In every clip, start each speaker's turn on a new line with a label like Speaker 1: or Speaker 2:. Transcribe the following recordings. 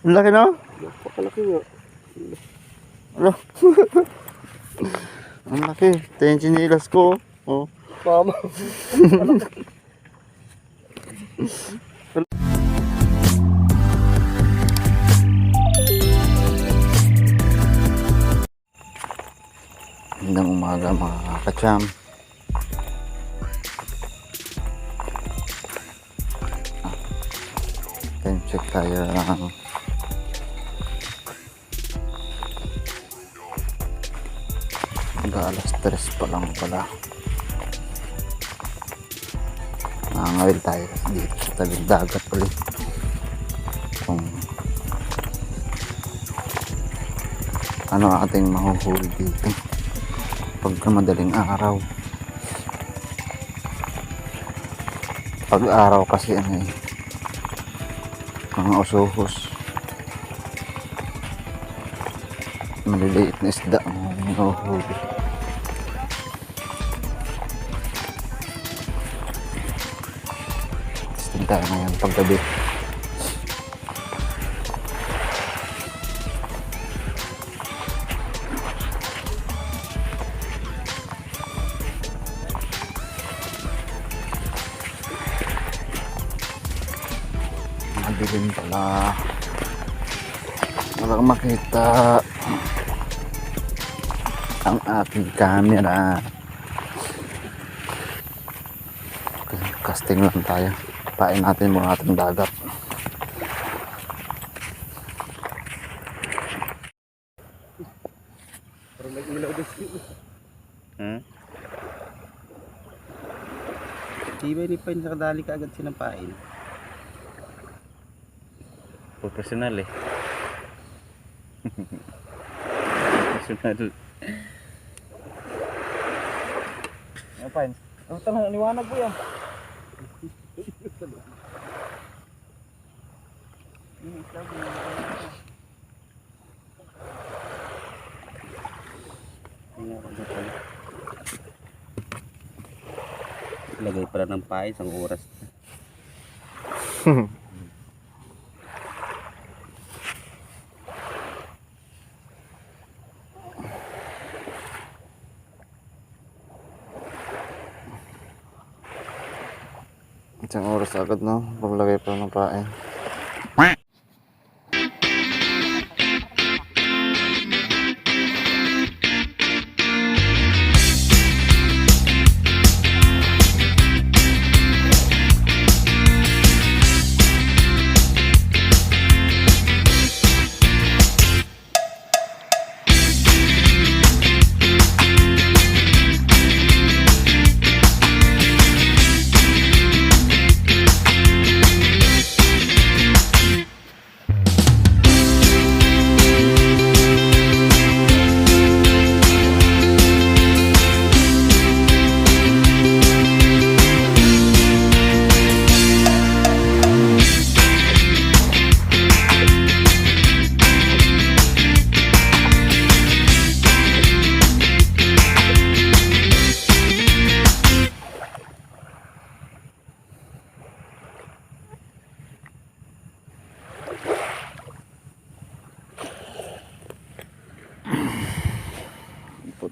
Speaker 1: Ang laki no?
Speaker 2: Napakalaki nga.
Speaker 1: Ano? Ang laki. Ito yung chinilas ko. Oh.
Speaker 2: Mama.
Speaker 1: Magandang umaga mga kacham. Ah, Time check tayo lang. Hangga alas 3 pa lang pala. Nangangawil tayo dito sa tabing dagat ulit. Kung ano ating mahuhuli dito. Pagka madaling araw. Pag araw kasi ano eh. Mga usuhos maliliit na isda ang mahuhuli tayo ngayon paggabi. Madilim pala. Wala kang makita ang aking camera. Casting lang tayo pain natin mga ating dagat
Speaker 2: Parang may ilaw din
Speaker 1: hmm?
Speaker 2: Tibay ni Pine sa kadali ka agad sinampain.
Speaker 1: professional eh professional
Speaker 2: Ano Pine? Ang tanong, liwanag po yan. Lagay pala ng pae, isang oras.
Speaker 1: isang oras agad no? Paglagay pa ng pain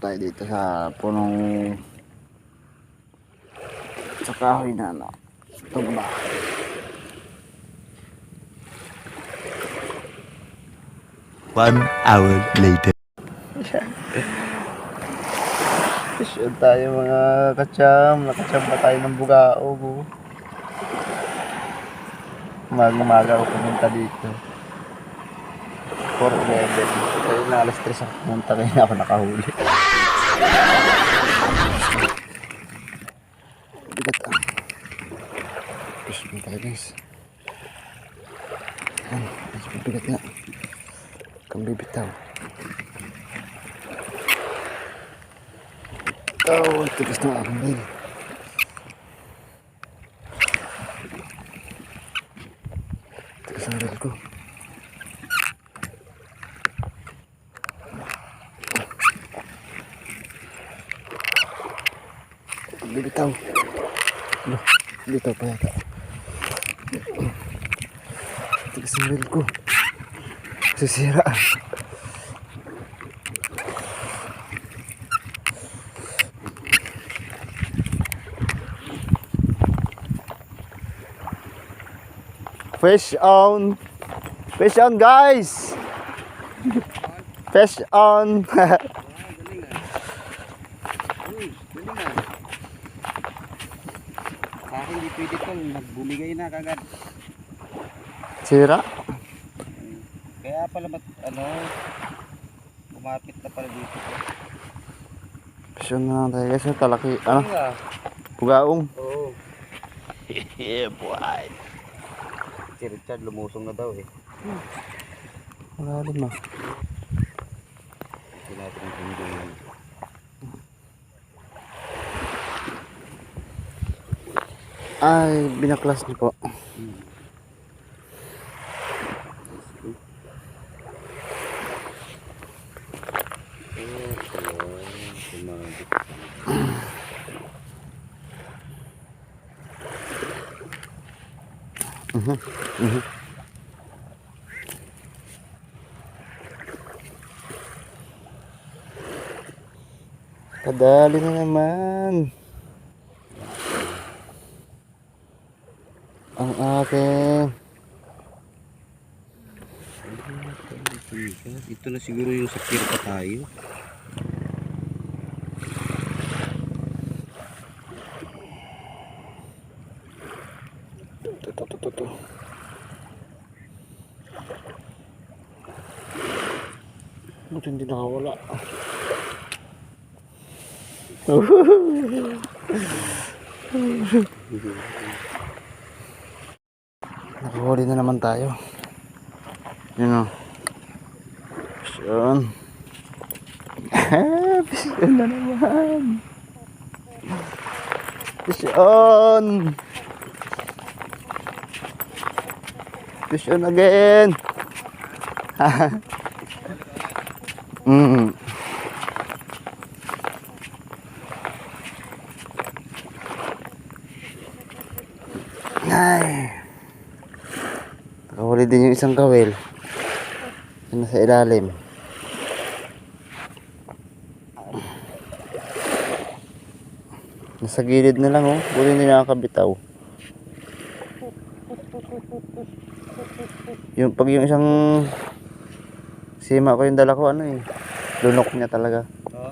Speaker 1: tayo dito sa punong sa kahoy na ano tumba.
Speaker 3: One hour later.
Speaker 1: Sure tayo mga kacham. Nakacham pa tayo ng bugao bu umaga-umaga ako pumunta dito 4-11 kaya na alas 3 ako pumunta. Kaya na ako nakahuli. Bigat ah. Mo tayo guys. Ayan, medyo mabigat nga. Kang bibitaw Oh, tigas ng aking reel. Tigas ng reel ko. Bibitaw. Ano? Bibitaw pa yata. Tigas ng reel ko. Sisira. Fish on. Fish on guys. Fish on.
Speaker 2: Sa akin, di pwede tol. Nagbumigay na kagad.
Speaker 1: Sira.
Speaker 2: Kaya pala ba't, ano, kumapit na pala dito.
Speaker 1: Fish on na lang tayo guys. Talaki. Ano?
Speaker 2: Ah,
Speaker 1: Pugaong.
Speaker 2: Oo.
Speaker 3: Yeah, boy.
Speaker 2: Si Richard lumusong na daw eh.
Speaker 1: Malalim ah.
Speaker 2: Hindi natin ang tingin.
Speaker 1: Ay, binaklas niyo po. Kadali na naman. Ang ating
Speaker 2: Ito na siguro yung sa pier pa tayo.
Speaker 1: Ito, ito, ito, ito. Ba't hindi nakawala? Nakahuli na naman tayo. Yun o. Pisyon. Pisyon na naman. Pisyon. Pisyon again. mm. Ay. Nakahuli din yung isang kawil. Yung nasa ilalim. Nasa gilid na lang oh. Buli nila nakakabitaw. Yung pag yung isang sima ko yung dala ko ano eh. Lunok niya talaga.
Speaker 2: Oo.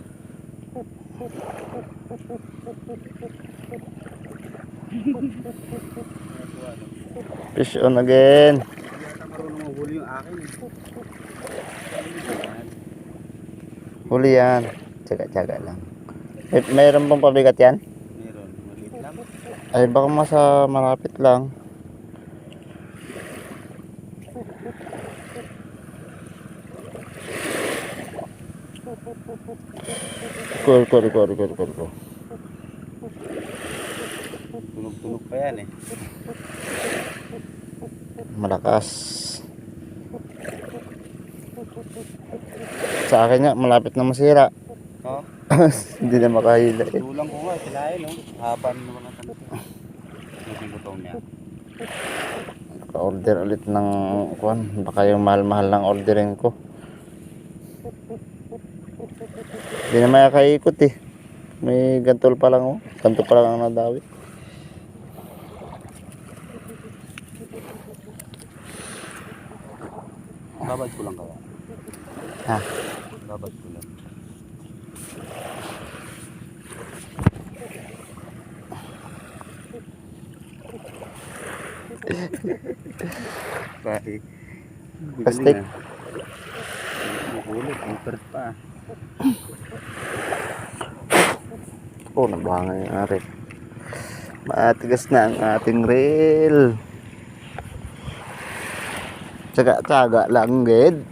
Speaker 1: Fish on again.
Speaker 2: Hindi marunong mahuli yung akin. eh.
Speaker 1: Huli yan. Tsaga-tsaga lang. May, mayroon bang pabigat yan?
Speaker 2: Meron. Maliit lang.
Speaker 1: Ay baka masa malapit lang. Kor, kor, kor, kor, kor, kor.
Speaker 2: Tunog-tunog pa yan eh.
Speaker 1: Malakas. Sa akin nga, malapit na masira.
Speaker 2: Oo.
Speaker 1: Hindi na makahila eh.
Speaker 2: Dulang ko nga, kinain no. Haba na naman ang tanto. Yung butong niya.
Speaker 1: Pa-order ulit ng kuan. Baka yung mahal-mahal ng orderin ko. Hindi na makakaikot eh. May gantol pa lang oh. Ganto pa lang ang nadawi.
Speaker 2: Babad ko lang kaya.
Speaker 1: Ha?
Speaker 2: Babad ko lang. Bye.
Speaker 1: Plastic.
Speaker 2: Makulit, ang pert pa.
Speaker 1: Oh, nabanga yung arit. Matigas na ang ating reel. Tsaga-tsaga lang, gid.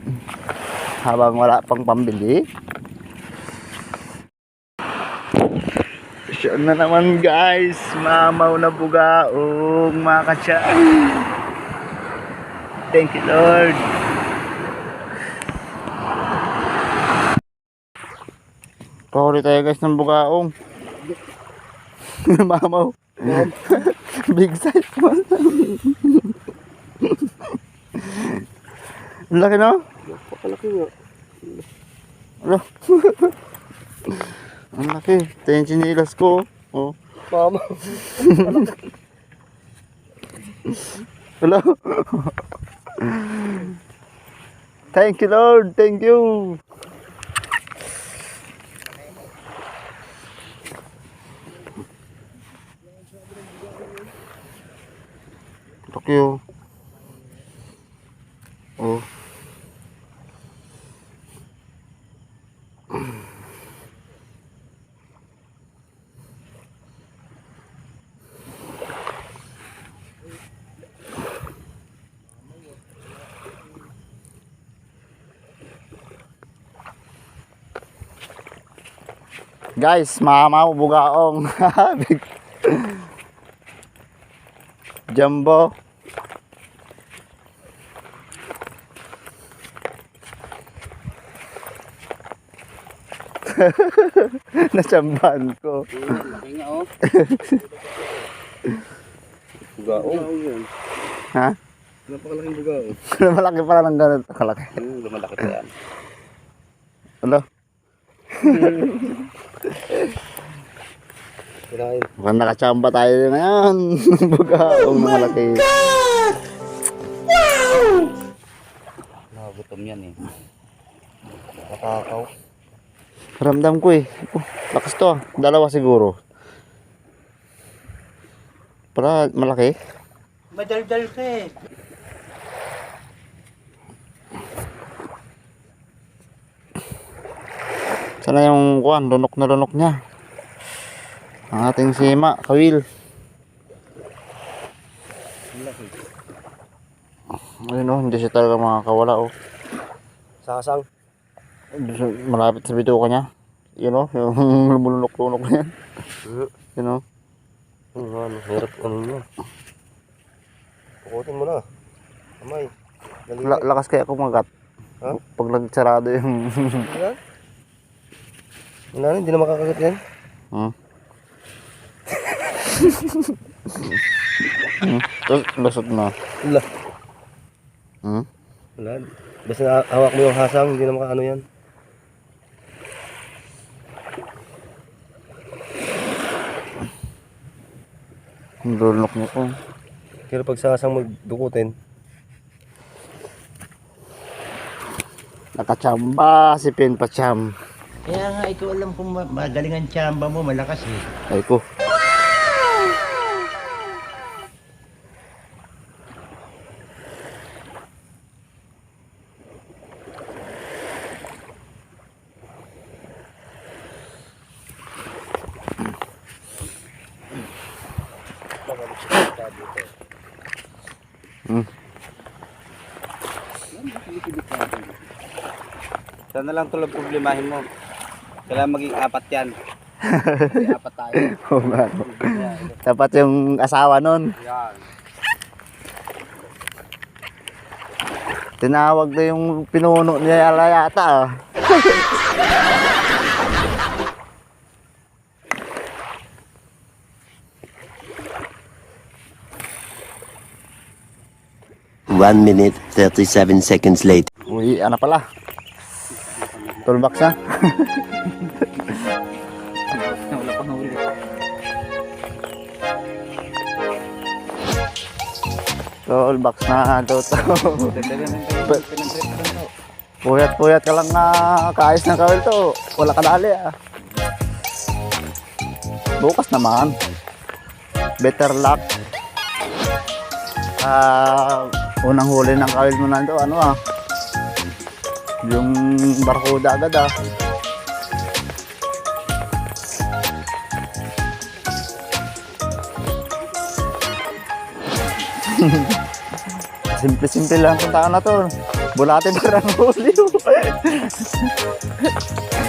Speaker 1: Habang wala pang pambili. Siya na naman guys. Mamaw na bugaong mga katsa. Thank you Lord. Pahuli tayo guys ng bugaong. Mamaw. Big size mo. Ang laki no?
Speaker 2: Napakalaki nga.
Speaker 1: Ano? Ang laki. Ito yung chinilas ko. Oh.
Speaker 2: Mama.
Speaker 1: Hello? Thank you, Lord. Thank you. Laki Guys, mama bugaong. Jumbo. Nachambahan ko.
Speaker 2: Laki nga oh. Bugaong.
Speaker 1: Ha?
Speaker 2: Napakalaking bugaong.
Speaker 1: Malaki pala ng ganito kalaki.
Speaker 2: Hmm, lumalaki pa yan.
Speaker 1: Ano? Mukhang nakachamba tayo ngayon. bugaong na malaki.
Speaker 2: Nakagutom yan eh. Nakakaw.
Speaker 1: Ramdam ko eh. Oh, lakas to ah. Dalawa siguro. Para malaki.
Speaker 2: Madaldal ka eh.
Speaker 1: Sana yung kuan, lunok na lunok niya. Ang ating sima, kawil. Ayun oh, hindi siya talaga makakawala oh.
Speaker 2: Sasang.
Speaker 1: Malapit sa bituka niya. Yun oh, yung lumulunok-lunok na yan. Yun oh.
Speaker 2: Ano ano, hirap ano nyo. Pukutin mo na. Kamay.
Speaker 1: La- lakas kaya kumagat.
Speaker 2: Ha?
Speaker 1: Pag nagsarado yung...
Speaker 2: Wala? Na, hindi na makakagat yan.
Speaker 1: hmm? hmm? Lusot na.
Speaker 2: Wala.
Speaker 1: Hmm?
Speaker 2: Wala. Basta hawak mo yung hasang, hindi na makaano yan.
Speaker 1: Lulunok niya oh.
Speaker 2: Pero pag sa hasang magdukutin,
Speaker 1: Nakachamba si Pin Pacham.
Speaker 3: Kaya nga, ikaw alam kung ma- magaling ang tsamba mo, malakas eh.
Speaker 1: Ay ko. Hmm.
Speaker 2: sana lang tulad problemahin mo. Kailangan maging apat yan. Maging apat tayo.
Speaker 1: Oo nga, no. Dapat yung asawa nun.
Speaker 2: Yan.
Speaker 1: Tinawag na yung pinuno niya yala yata ah.
Speaker 4: One minute, 37 seconds later.
Speaker 1: Uy, ano pala? Toolbox na?
Speaker 2: Wala pang huli.
Speaker 1: Toolbox na daw to. Puyat-puyat ka lang nga kaayos ng kawil to. Wala ka dali ah. Bukas naman. Better luck. Ah, unang huli ng kawil mo nando, ano ah. Yung barkuda agad ah. Simple-simple lang tao na to. Bulate pa ng huli.